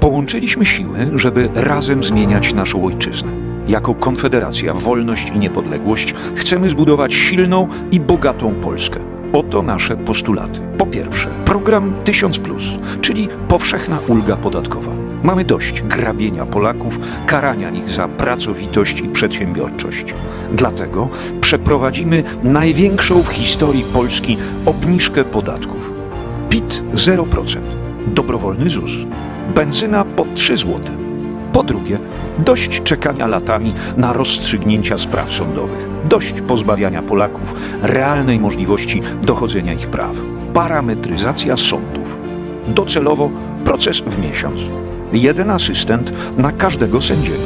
Połączyliśmy siły, żeby razem zmieniać naszą ojczyznę. Jako Konfederacja Wolność i Niepodległość chcemy zbudować silną i bogatą Polskę. Oto nasze postulaty. Po pierwsze, program 1000, czyli powszechna ulga podatkowa. Mamy dość grabienia Polaków, karania ich za pracowitość i przedsiębiorczość. Dlatego przeprowadzimy największą w historii Polski obniżkę podatków. PIT 0%, dobrowolny ZUS, benzyna po 3 zł. Po drugie, dość czekania latami na rozstrzygnięcia spraw sądowych. Dość pozbawiania Polaków realnej możliwości dochodzenia ich praw. Parametryzacja sądów. Docelowo proces w miesiąc. Jeden asystent na każdego sędziego.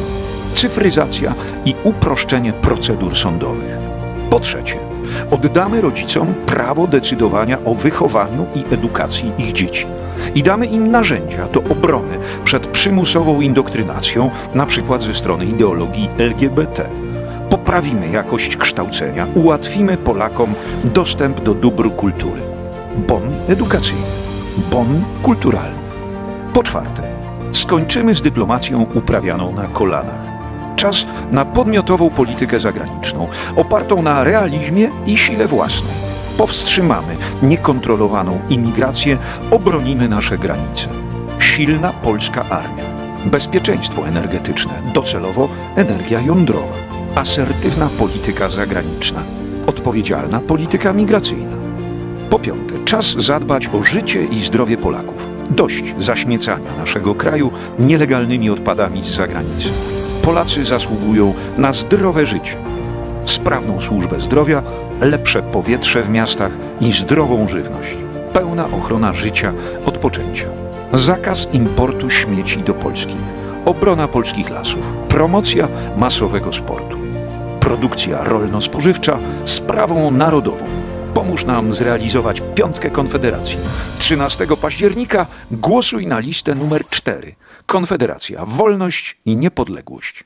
Cyfryzacja i uproszczenie procedur sądowych. Po trzecie, oddamy rodzicom prawo decydowania o wychowaniu i edukacji ich dzieci i damy im narzędzia do obrony przed przymusową indoktrynacją, na przykład ze strony ideologii LGBT. Poprawimy jakość kształcenia, ułatwimy Polakom dostęp do dóbr kultury. Bon edukacyjny, bon kulturalny. Po czwarte, skończymy z dyplomacją uprawianą na kolanach. Czas na podmiotową politykę zagraniczną, opartą na realizmie i sile własnej. Powstrzymamy niekontrolowaną imigrację, obronimy nasze granice. Silna polska armia, bezpieczeństwo energetyczne, docelowo energia jądrowa, asertywna polityka zagraniczna, odpowiedzialna polityka migracyjna. Po piąte, czas zadbać o życie i zdrowie Polaków. Dość zaśmiecania naszego kraju nielegalnymi odpadami z zagranicy. Polacy zasługują na zdrowe życie, sprawną służbę zdrowia, lepsze powietrze w miastach i zdrową żywność. Pełna ochrona życia od poczęcia. Zakaz importu śmieci do Polski. Obrona polskich lasów. Promocja masowego sportu. Produkcja rolno-spożywcza sprawą narodową. Pomóż nam zrealizować piątkę Konfederacji. 13 października głosuj na listę numer 4. Konfederacja Wolność i Niepodległość.